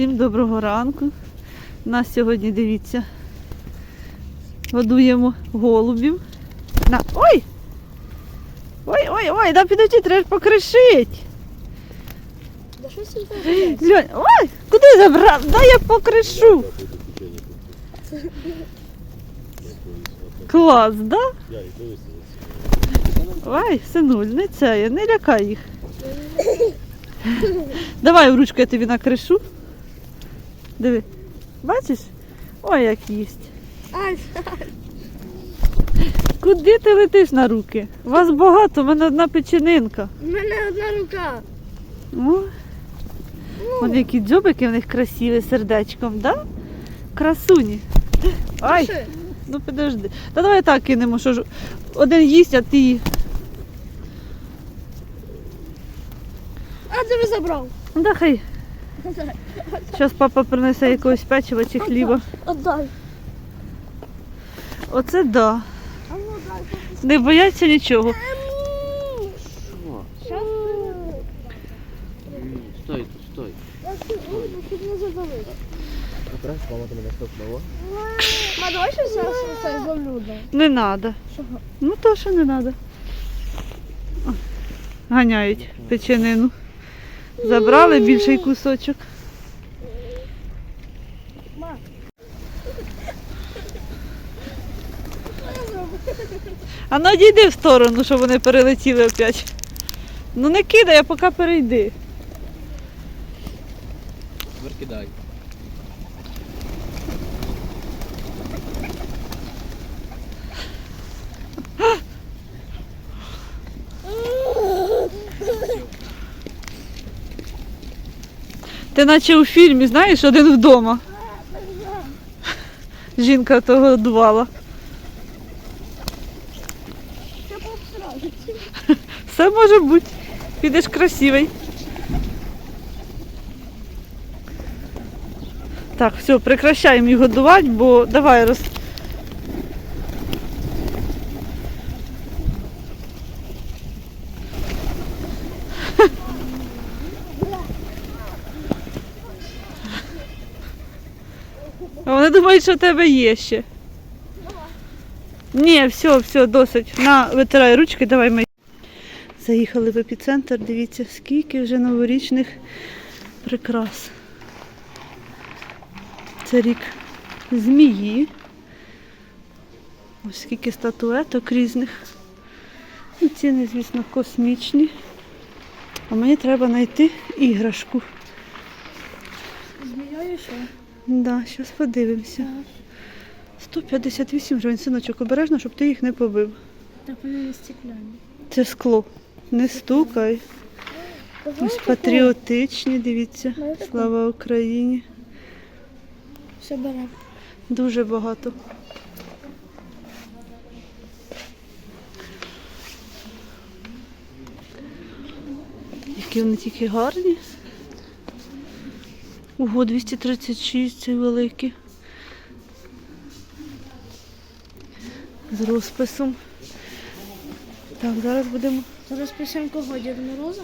Всім доброго ранку. Нас сьогодні дивіться. Годуємо голубів. На... Ой! Ой, ой, ой, да підожди, треба ж покришить. Льонь, ой, куди забрав? Дай я покришу. Клас, да? Ой, синуль, не це, не лякай їх. Давай в ручку я тобі накришу. Диви. Бачиш? Ой, як їсть. Куди ти летиш на руки? Вас багато, у мене одна печенинка. в мене одна рука. О, Вон які дзьобики в них красиві сердечком, да? Красуні. Ай, ну подожди. Та давай так кинемо, що ж один їсть, а ти. А тебе забрав. Ну, Да хай. Зараз папа принесе якогось печива чи хліба. Отдай. Оце да. Не бояться нічого. Стой, стой. Я ти щоб не мама тебе наступного. Ма, давай щось це, це Не треба. Ну то що не треба. Ганяють печенину. Забрали більший кусочок. А ну дійди в сторону, щоб вони перелетіли опять. Ну не кидай, а поки перейди. Тепер Ти наче у фільмі, знаєш, один вдома. Жінка того годувала. Все може бути. Підеш красивий. Так, все, прекращаємо їх годувати, бо давай роз. Вони думають, що в тебе є ще. Ні, все, все, досить. На, витирай ручки, давай ми. Заїхали в епіцентр, дивіться, скільки вже новорічних прикрас. Це рік змії. Ось скільки статуеток різних. Ну, Ціни, звісно, космічні. А мені треба знайти іграшку. Змією що? Да, зараз подивимося. 158 гривень, синочок, обережно, щоб ти їх не побив. Так вони не стекляні. Це скло. Не стукай. Ось патріотичні, дивіться. Слава Україні. Все бере. Дуже багато. Які вони тільки гарні. Ого, 236 цей великий. З розписом. Так, зараз будемо. Зараз пишемо кого Дід Мороза?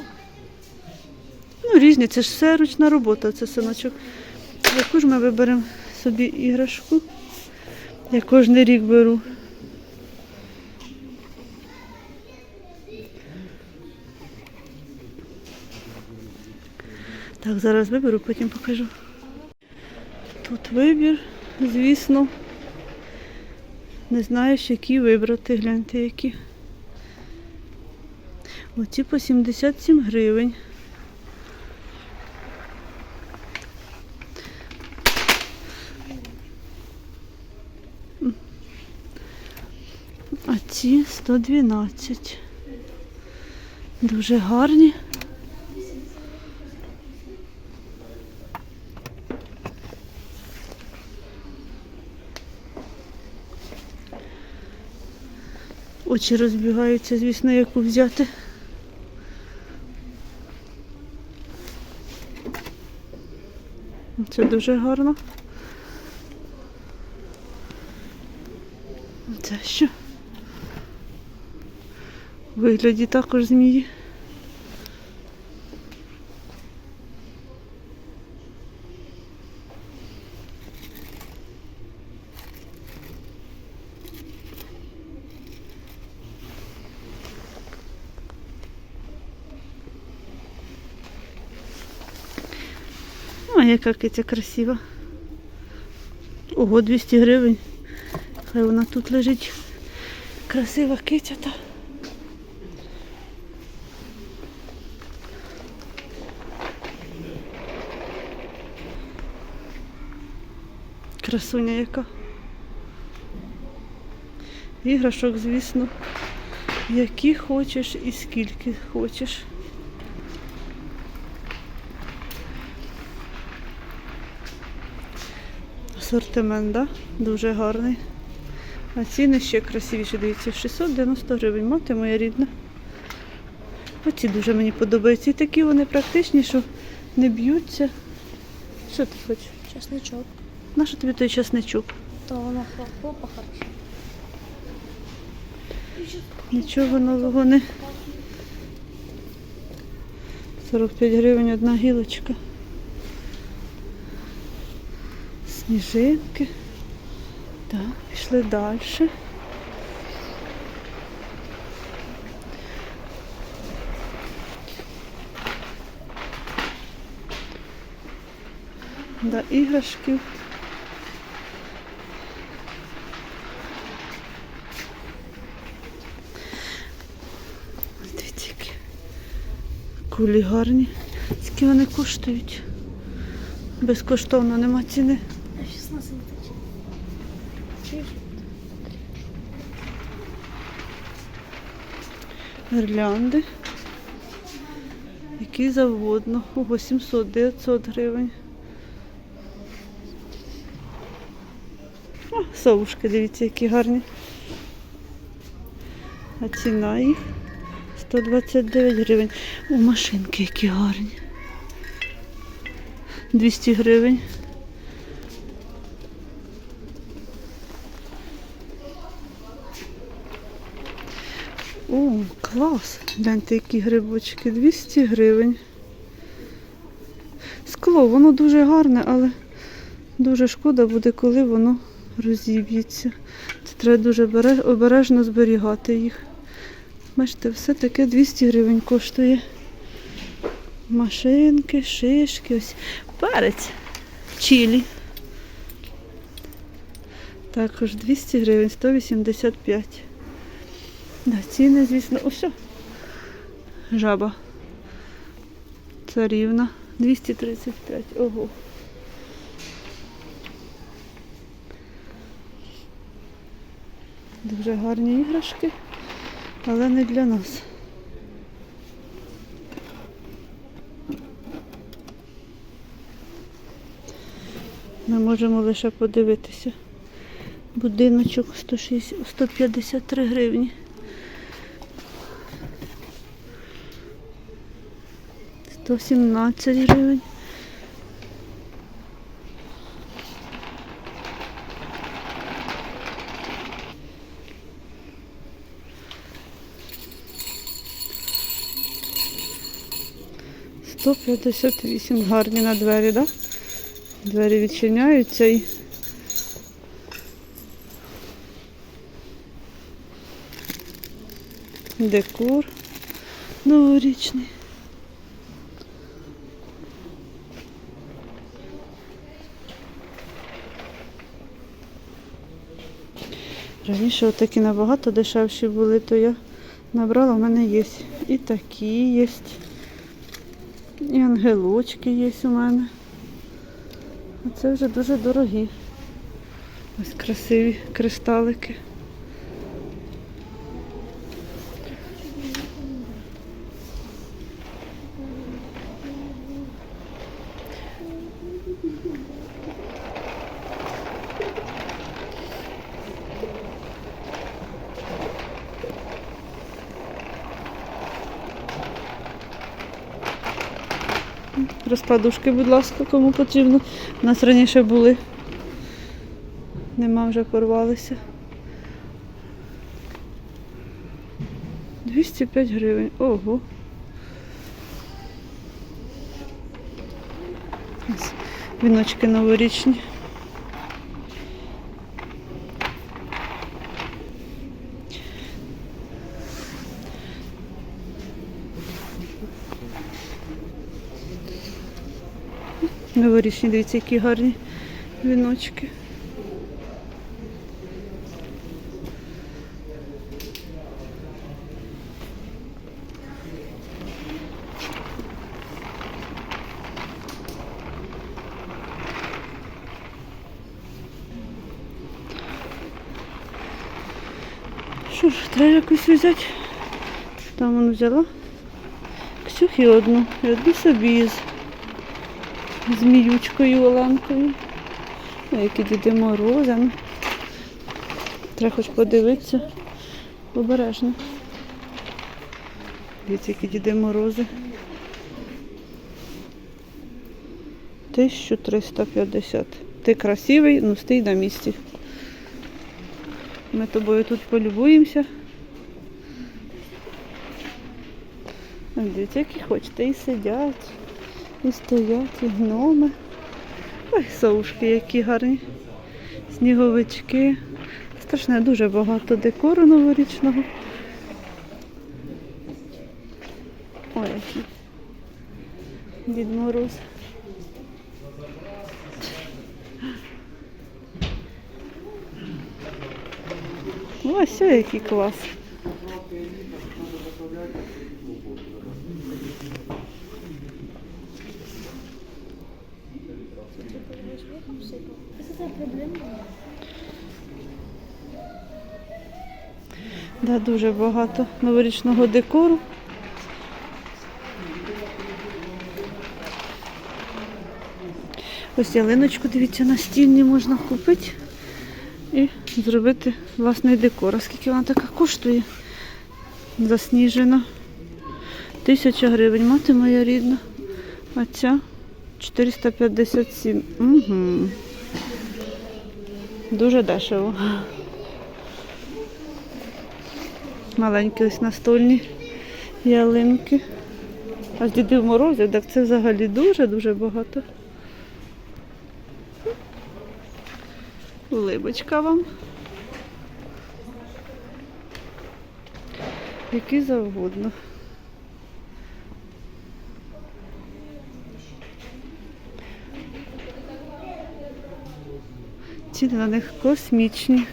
Ну, різні, це ж все ручна робота, це синочок. Яку ж ми виберемо собі іграшку? Я кожен рік беру. Так, зараз виберу, потім покажу. Тут вибір, звісно. Не знаєш, які вибрати, гляньте які. Оці по 77 гривень. А ці 112. Дуже гарні. Очі розбігаються, звісно, яку взяти. Це дуже гарно. Це що? Вигляді також змії. Яка киця красива. Ого, 200 гривень. Хай вона тут лежить. Красива киця та. Красуня яка. Іграшок, звісно, які хочеш і скільки хочеш. Асортимент, да? Дуже гарний. А ціни ще красивіші, дивіться, 690 гривень. Мати моя рідна. Оці дуже мені подобаються. І такі вони практичні, що не б'ються. Що ти хочеш? Чесничок. Нащо тобі той часничок? То воно хлопа хорошо. Нічого нового не. 45 гривень одна гілочка. Сніжинки. Так, пішли далі. Да, іграшків. Дивіться, які кулі гарні. Скільки вони коштують? Безкоштовно нема ціни. Гірлянди. Які завгодно. Ого, 700-900 гривень. О, совушки, дивіться, які гарні. А ціна їх 129 гривень. О, машинки які гарні. 200 гривень. О, клас. Гляньте, які грибочки. 200 гривень. Скло, воно дуже гарне, але дуже шкода буде, коли воно розіб'ється. Це треба дуже обережно зберігати їх. Бачите, все таке 200 гривень коштує. Машинки, шишки, ось перець, чилі. Також 200 гривень, 185. Да, ціни, звісно, ось. Жаба. Царівна. 235. Ого. Дуже гарні іграшки, але не для нас. Ми можемо лише подивитися. Будиночок 160, 153 гривні. 117 гривень. Сто п'ятдесят вісім гарні на двері, так? Да? Двері відчиняються і декор новорічний. Раніше отакі набагато дешевші були, то я набрала, в мене є і такі є, і ангелочки є у мене. А це вже дуже дорогі. Ось красиві кристалики. Розкладушки, будь ласка, кому потрібно. У нас раніше були. Нема вже порвалися. 205 гривень. Ого. Віночки новорічні. Новорічні, дивіться, які гарні віночки. Що ж, треба якусь взяти. Там вона взяла. Ксюхі одну. І одну собі зміючкою Оленкою. Ой, які діди морози. ну. Треба хоч подивитися. Обережно. Дивіться, які діди морози. 1350. Ти красивий, ну стій на місці. Ми тобою тут полюбуємося. Дивіться, які хочете, і сидять, і стоять, і гноми. Ой, совушки які гарні. Сніговички. Страшне, дуже багато декору новорічного. Ой, який. Дід Мороз. Ось який клас. Дуже багато новорічного декору. Ось ялиночку, дивіться, на стіні можна купити і зробити власний декор. А скільки вона така коштує? Засніжена. Тисяча гривень. Мати моя рідна. А ця 457. Угу. Дуже дешево. Маленькі ось настольні ялинки. А з Дідів Морозів, так це взагалі дуже-дуже багато. Улибочка вам. Які завгодно. Ціни на них космічні.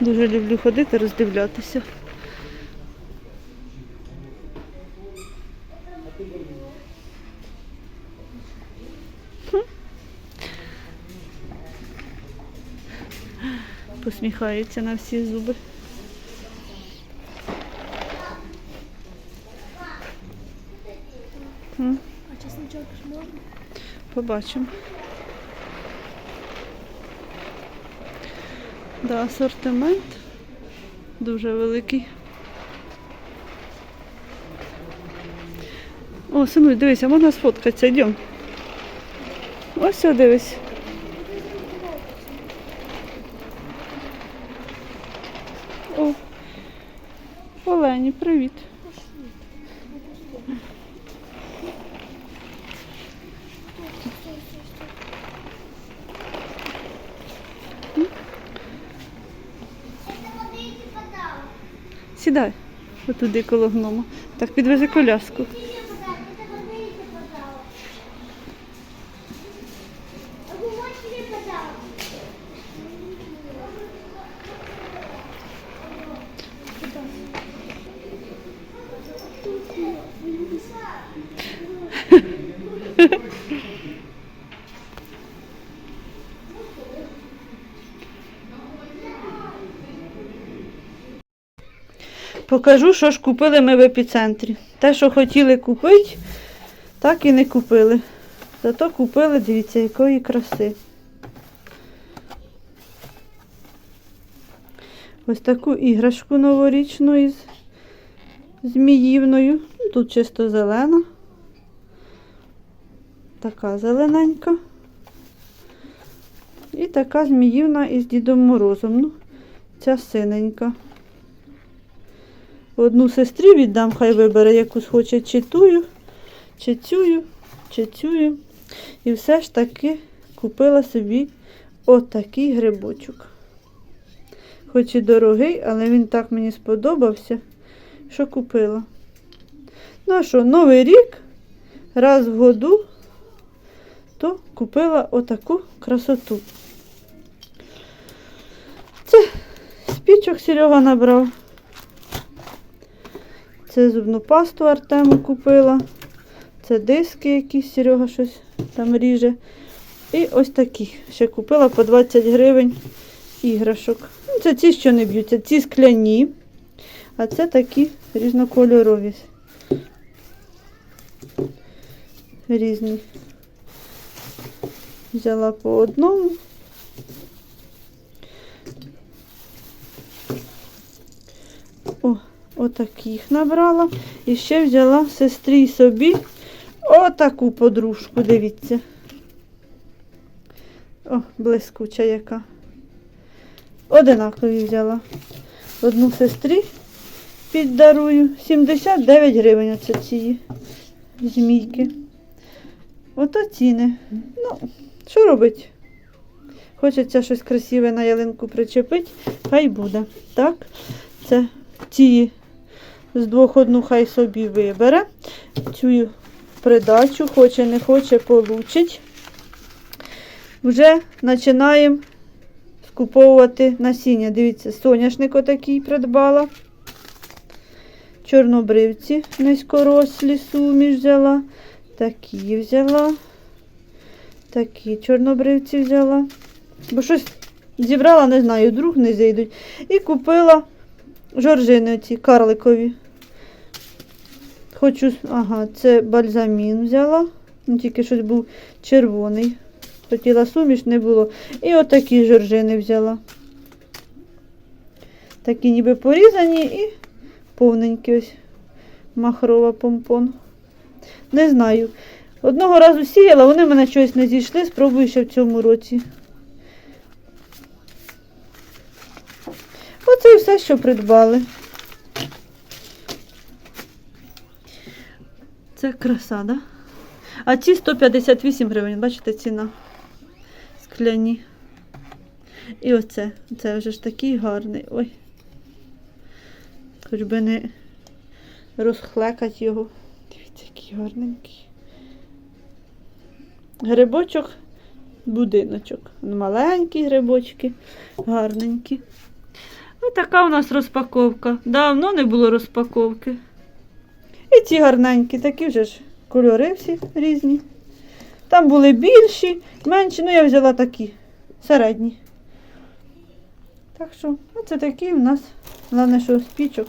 Дуже люблю ходити, роздивлятися. Посміхається на всі зуби. А чесночок ж можно? Побачимо. Да, асортимент дуже великий. О, синуй, дивись, а можна сфоткатися, йдемо. Ось все, дивись. Сідай. Отуди коло гнома. Так, підвези коляску. Покажу, що ж купили ми в епіцентрі. Те, що хотіли купити, так і не купили. Зато купили, дивіться, якої краси. Ось таку іграшку новорічну із зміївною. Ну, Тут чисто зелена. Така зелененька. І така зміївна із Дідом Морозом. Ну, ця синенька. Одну сестрі віддам, хай вибере, якусь хоче чи тую, чи цюю, чи цюю. І все ж таки купила собі отакий грибочок. Хоч і дорогий, але він так мені сподобався, що купила. Ну а що, новий рік, раз в году, то купила отаку красоту. Це спічок Серега набрав. Це зубну пасту Артему купила. Це диски якісь, Серега щось там ріже. І ось такі. Ще купила по 20 гривень іграшок. Ну, Це ті, що не б'ються, ці скляні, а це такі різнокольорові. Різні. Взяла по одному. О, отаких набрала. І ще взяла сестрі собі отаку подружку, дивіться. О, блискуча яка. Одинакові взяла. Одну сестрі піддарую. 79 гривень оце ці змійки. Ото ціни. Ну, що робить? Хочеться щось красиве на ялинку причепити, хай буде. Так, це ці з двох одну хай собі вибере. Цю придачу, хоче, не хоче, получить. Вже починаємо скуповувати насіння. Дивіться, соняшник отакий придбала. Чорнобривці низькорослі суміш взяла. Такі взяла. Такі чорнобривці взяла. Бо щось зібрала, не знаю, друг не зайдуть. І купила жоржини оці карликові. Хочу, ага, це бальзамін взяла. Тільки щось був червоний. Хотіла суміш, не було. І отакі жоржини взяла. Такі ніби порізані і повненькі ось махрова помпон. Не знаю. Одного разу сіяла, вони в мене щось не зійшли, спробую ще в цьому році. Оце і все, що придбали. Це краса, да? А ці 158 гривень, бачите, ціна. Скляні. І оце. Це вже ж такий гарний. Ой. Хоч би не розхлекать його. Дивіться, який гарненький. Грибочок, будиночок. Маленькі грибочки, гарненькі. Ось така у нас розпаковка. Давно не було розпаковки. І ці гарненькі, такі вже ж кольори всі різні. Там були більші, менші, ну я взяла такі середні. Так що, оце такі у нас, головне, що спічок.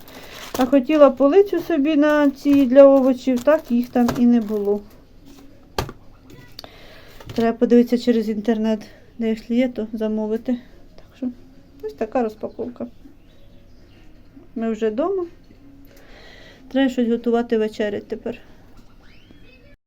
А хотіла полицю собі на ці для овочів, так їх там і не було. Треба подивитися через інтернет, де якщо є, то замовити. Так що, ось така розпаковка. Ми вже вдома. Треба щось готувати вечерять тепер.